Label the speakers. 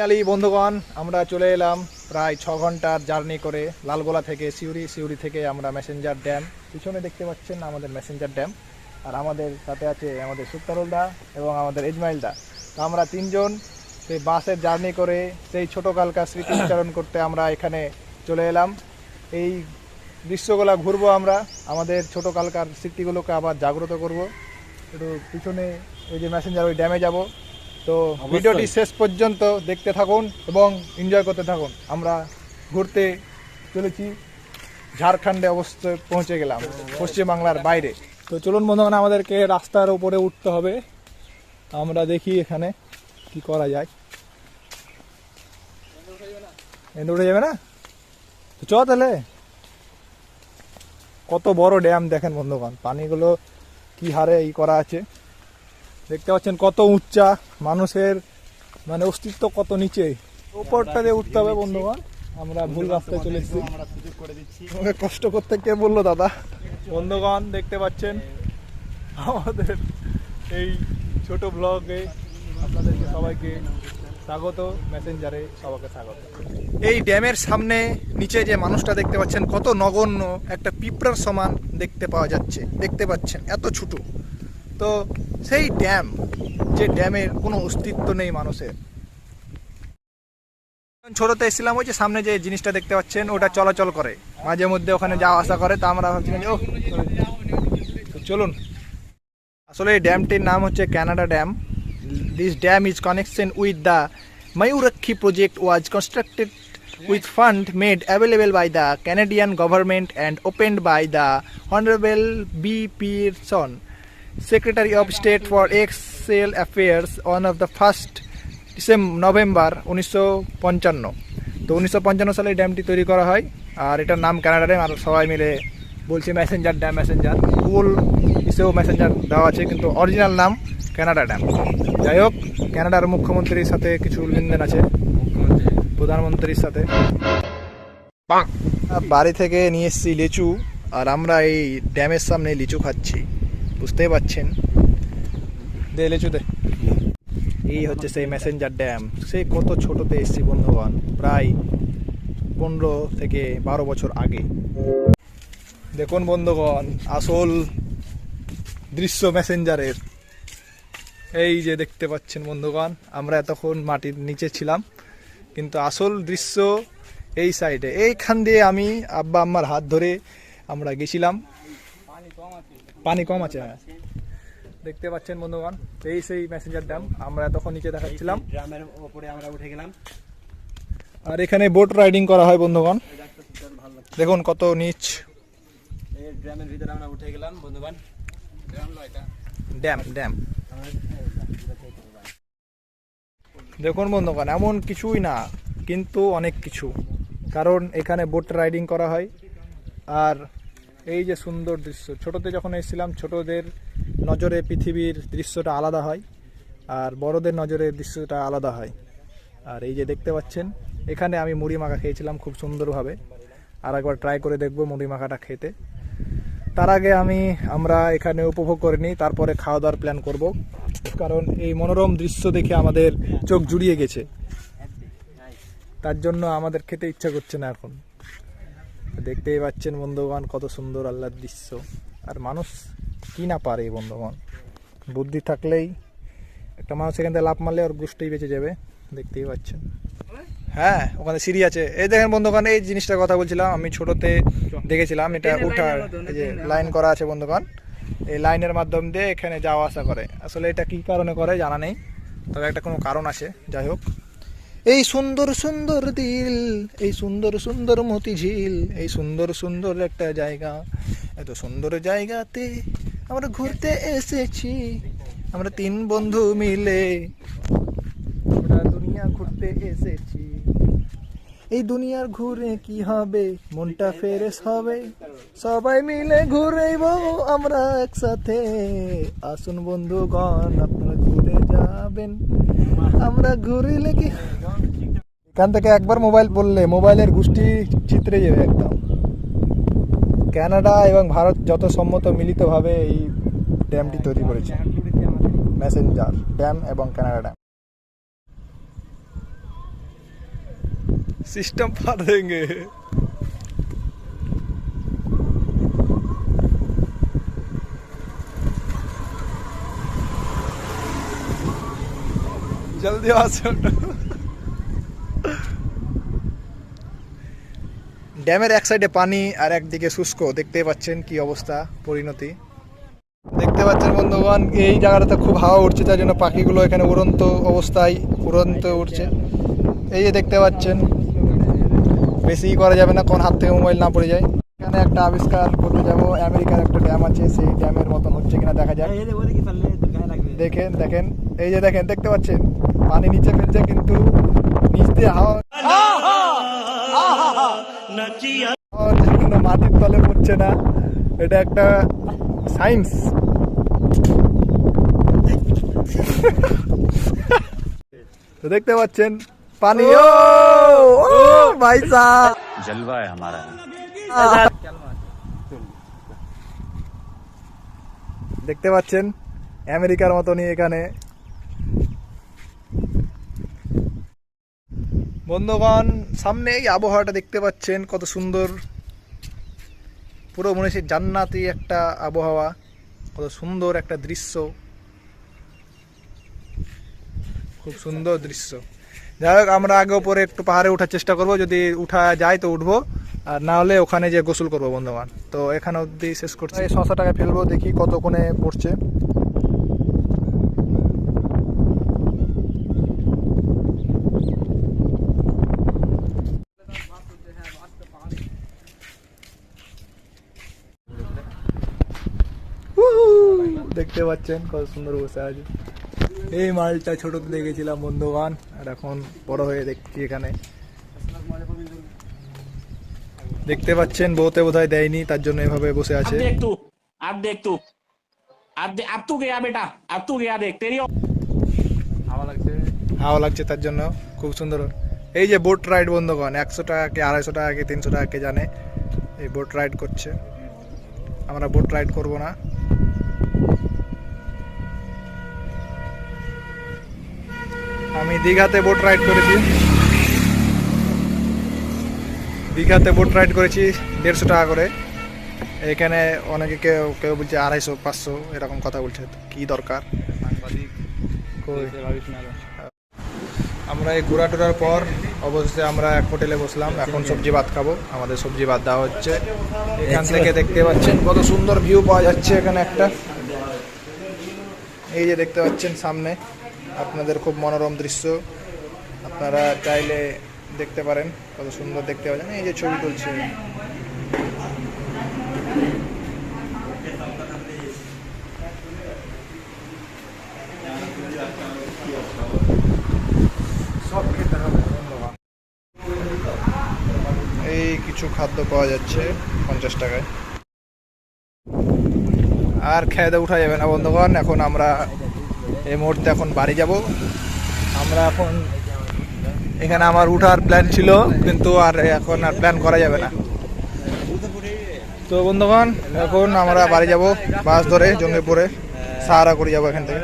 Speaker 1: Finally বন্ধুগণ, আমরা চলে এলাম প্রায় ছ ঘণ্টার জার্নি করে লালগোলা থেকে সিউড়ি সিউড়ি থেকে আমরা মেসেঞ্জার ড্যাম পিছনে দেখতে পাচ্ছেন আমাদের মেসেঞ্জার ড্যাম আর আমাদের সাথে আছে আমাদের সুক্তারুলদা এবং আমাদের ইজমাইলদা তো আমরা তিনজন সেই বাসের জার্নি করে সেই ছোটোকালকার স্মৃতি উচ্চারণ করতে আমরা এখানে চলে এলাম। এই দৃশ্যগুলো ঘুরবো আমরা, আমাদের ছোটোকালকার স্মৃতিগুলোকে আবার জাগ্রত করব। একটু পিছনে ওই যে মেসেঞ্জার ওই ড্যামে যাব। তো ভিডিওটি শেষ পর্যন্ত দেখতে থাকুন এবং এনজয় করতে থাকুন। আমরা ঘুরতে চলেছি ঝাড়খণ্ডে অবস্থায় পৌঁছে গেলাম পশ্চিমবাংলার বাইরে। তো চলুন বন্ধুগণ আমাদেরকে রাস্তার উপরে উঠতে হবে। আমরা দেখি এখানে কি করা যায়। এনে উঠে যাবে না? তো চ তাহলে। কত বড় ড্যাম দেখেন বন্ধুগণ পানিগুলো কি হারে ই করা আছে। দেখতে পাচ্ছেন কত উচ্চা, মানুষের মানে অস্তিত্ব কত নিচে। উপরটা দিয়ে উঠতে হবে বন্ধুগণ, আমরা ভুল রাস্তায় চলে এসেছি আমাকে কষ্ট করতে কে বলল, দাদা? বন্ধুগণ, দেখতে পাচ্ছেন, আমাদের এই ছোট ব্লগে আপনাদেরকে সবাইকে স্বাগত, মেসেঞ্জারে সবাইকে স্বাগত। এই ড্যামের সামনে নিচে যে মানুষটা দেখতে পাচ্ছেন, কত নগণ্য একটা পিঁপড়ার সমান দেখতে পাওয়া যাচ্ছে, দেখতে পাচ্ছেন, এত ছোট। তো সেই ড্যাম যে ড্যামের কোনো অস্তিত্ব নেই মানুষের। ছোটতে এসেছিলাম ওই যে সামনে যে জিনিসটা দেখতে পাচ্ছেন ওটা চলাচল করে। মাঝে মধ্যে ওখানে যাওয়া আসা করে তা আমরা ভাবছিলাম ও চলুন। আসলে এই ড্যামটির নাম হচ্ছে Canada dam this dam is connection with the Mayurakshi project was constructed with fund made available by the Canadian government and opened by the Honorable B. Pearson, Secretary of State for External Affairs, on of the first December November উনিশশো পঞ্চান্ন তো উনিশশো পঞ্চান্ন সালে এই ড্যামটি তৈরি করা হয় আর এটার নাম কানাডা ড্যাম আর সবাই মিলে বলছে ম্যাসেঞ্জার ড্যাম ম্যাসেঞ্জার গুগল হিসেবেও মেসেঞ্জার দেওয়া আছে কিন্তু অরিজিনাল নাম কানাডা ড্যাম যাই হোক কানাডার মুখ্যমন্ত্রীর সাথে কিছু লেনদেন আছে। প্রধানমন্ত্রীর সাথে। বাড়ি থেকে নিয়ে এসেছি লিচু আর আমরা এই ড্যামের সামনে লিচু খাচ্ছি। বুঝতেই পাচ্ছেন দে এই হচ্ছে সেই মেসেঞ্জার ড্যাম সে কত ছোটতে এসেছি বন্ধুগণ প্রায় পনেরো থেকে বারো বছর আগে। দেখুন বন্ধুগণ আসল দৃশ্য মেসেঞ্জারের এই যে দেখতে পাচ্ছেন বন্ধুগণ আমরা এতক্ষণ মাটির নিচে ছিলাম কিন্তু আসল দৃশ্য এই সাইডে এইখান দিয়ে আমি আব্বা আম্মার হাত ধরে আমরা গেছিলাম। পানি কম আছে হ্যাঁ। দেখতে পাচ্ছেন বন্ধুগণ এই সেই মেসেঞ্জার ড্যাম আমরা তখন নিচে দেখাচ্ছিলাম।
Speaker 2: ড্রামের ওপরে আমরা উঠে গেলাম।
Speaker 1: আর এখানে বোট রাইডিং করা হয় বন্ধুগণ। দেখুন কত নিচ।
Speaker 2: এই ড্রামের ভিতরে আমরা উঠে গেলাম এটা।
Speaker 1: ড্যাম ড্যাম দেখুন বন্ধুগণ এমন কিছুই না কিন্তু অনেক কিছু। কারণ এখানে বোট রাইডিং করা হয়। আর এই যে সুন্দর দৃশ্য। ছোটতে যখন এসেছিলাম, ছোটদের নজরে পৃথিবীর দৃশ্যটা আলাদা হয় আর বড়দের নজরে দৃশ্যটা আলাদা হয়। আর এই যে দেখতে পাচ্ছেন, এখানে আমি মুড়ি মাখা খেয়েছিলাম খুব সুন্দরভাবে। আর একবার ট্রাই করে দেখব মুড়ি মাখাটা খেতে। তার আগে আমি, আমরা এখানে উপভোগ করে নিই, তারপরে খাওয়া দাওয়ার প্ল্যান করব। কারণ এই মনোরম দৃশ্য দেখে আমাদের চোখ জুড়িয়ে গেছে। তার জন্য আমাদের খেতে ইচ্ছা করছে না এখন। দেখতেই পাচ্ছেন বন্ধুগণ কত সুন্দর আল্লাহর দৃশ্য। আর মানুষ কি না পারে বন্ধুগণ? বুদ্ধি থাকলেই একটা মানুষ এখান থেকে লাভ মারলে ওর গোষ্ঠী বেঁচে যাবে দেখতেই পাচ্ছেন। হ্যাঁ ওখানে সিঁড়ি আছে। এই দেখেন বন্ধুগণ এই জিনিসটার কথা বলছিলাম আমি ছোটতে দেখেছিলাম এটা উঠার এই যে লাইন করা আছে বন্ধুগণ এই লাইনের মাধ্যম দিয়ে এখানে যাওয়া আসা করে। আসলে এটা কি কারণে করে জানা নেই তবে একটা কোনো কারণ আছে যাই হোক। এই সুন্দর সুন্দর দিল, এই সুন্দর সুন্দর মতিঝিল এই সুন্দর সুন্দর একটা জায়গা। এত সুন্দর জায়গাতে আমরা ঘুরতে এসেছি, আমরা তিন বন্ধু মিলে আমরা দুনিয়া ঘুরতে এসেছি। এই দুনিয়ার ঘুরে কি হবে? মনটা ফেরেস হবে। সবাই মিলে ঘুরেব আমরা একসাথে। আসুন বন্ধুগণ, আপনারা ঘুরে যাবেন। আমরা ঘুরিলে কি এখান থেকে একবার মোবাইল বললে মোবাইলের গোষ্ঠী চিত্রে যাবে একদম কানাডা এবং ভারত যত সম্মত মিলিতভাবে এই ড্যামটি তৈরি করেছে মেসেঞ্জার ড্যাম এবং কানাডা ড্যাম सिस्टम फाड़ देंगे जल्दी आ ড্যামের এক সাইডে পানি আর একদিকে শুষ্ক। দেখতে পাচ্ছেন কি অবস্থা, পরিণতি। দেখতে পাচ্ছেন বন্ধুগণ, এই জায়গাটাতে খুব হাওয়া উঠছে তার জন্য পাখিগুলো এখানে উড়ন্ত অবস্থায় উড়ন্ত উঠছে এই যে দেখতে পাচ্ছেন বেশি করা যাবে না কোন হাত থেকে মোবাইল না পড়ে যায়। এখানে একটা আবিষ্কার করতে যাব, আমেরিকার একটা ড্যাম আছে, সেই ড্যামের মতন হচ্ছে কিনা দেখা যাক।
Speaker 2: এই যে ওরে কি ফেললে তোর গায়ে লাগবে
Speaker 1: দেখেন দেখেন, এই যে দেখেন, দেখতে পাচ্ছেন, পানি নিচে ফেলছে, কিন্তু নিচ দিয়ে হাওয়া মাটির তলে পড়ছে না এটা একটা সায়েন্স তো দেখতে পাচ্ছেন পানি ও ও ভাই সাহেব
Speaker 3: जलवा है हमारा
Speaker 1: দেখতে পাচ্ছেন আমেরিকার মতনই এখানে বন্ধুগণ, সামনে এই আবহাওয়াটা দেখতে পাচ্ছেন কত সুন্দর। পুরো মনে হচ্ছে জান্নাতি একটা আবহাওয়া, কত সুন্দর একটা দৃশ্য। খুব সুন্দর দৃশ্য। যাই হোক, আমরা আগে উপরে একটু পাহাড়ে ওঠার চেষ্টা করব। যদি উঠা যায় তো উঠবো। আর না হলে ওখানে যে গোসল করব বন্ধুবান তো এখানে অবধি শেষ করছি। এই ছশো টাকা ফেলব, দেখি কত কোণে পড়ছে। দেখতে পাচ্ছেন কত সুন্দর বসে আছে। এই মালটা ছোটতে দেখেছিলাম বন্ধুগান আর এখন বড় হয়ে দেখছি এখানে। দেখতে পাচ্ছেন বউতে বোধহয় দেয়নি তার জন্য এভাবে বসে আছে।
Speaker 4: আর দেখ আর দেখ আর তু গেয়া বেটা আর তু গেয়া দেখ তেরিও।
Speaker 2: হাওয়া লাগছে।
Speaker 1: হাওয়া লাগছে তার জন্য খুব সুন্দর। এই যে বোট রাইড বন্ধুগণ একশো টাকা কে আড়াইশো টাকা কে তিনশো টাকা কে জানে এই বোট রাইড করছে। আমরা বোট রাইড করব না। আমি দীঘাতে বোট রাইড করেছি। দীঘাতে বোট রাইড করেছি দেড়শো টাকা করে। এখানে অনেকে কেউ কেউ বলছে আড়াইশো পাঁচশো এরকম কথা বলছে। কি দরকার। আমরা এই ঘোরা টোরার পর অবশেষে আমরা এক হোটেলে বসলাম। এখন সবজি ভাত খাব। আমাদের সবজি ভাত দেওয়া হচ্ছে। এখান থেকে দেখতে পাচ্ছেন কত সুন্দর ভিউ পাওয়া যাচ্ছে এখানে একটা। এই যে দেখতে পাচ্ছেন সামনে। আপনাদের খুব মনোরম দৃশ্য। আপনারা চাইলে দেখতে পারেন, কত সুন্দর দেখতে পাচ্ছেন এই যে ছবি তুলছে এই কিছু খাদ্য পাওয়া যাচ্ছে পঞ্চাশ টাকায়। আর খেয়ে উঠা যাবে না, বন্ধুগণ। এখন আমরা এই মুহূর্তে এখন বাড়ি যাব। আমরা এখন এখানে আমার উঠার প্ল্যান ছিল, কিন্তু আর এখন আর প্ল্যান করা যাবে না। তো বন্ধুগণ, এখন আমরা বাড়ি যাব বাস ধরে জঙ্গিপুরে, সাহারা করে যাব এখান থেকে।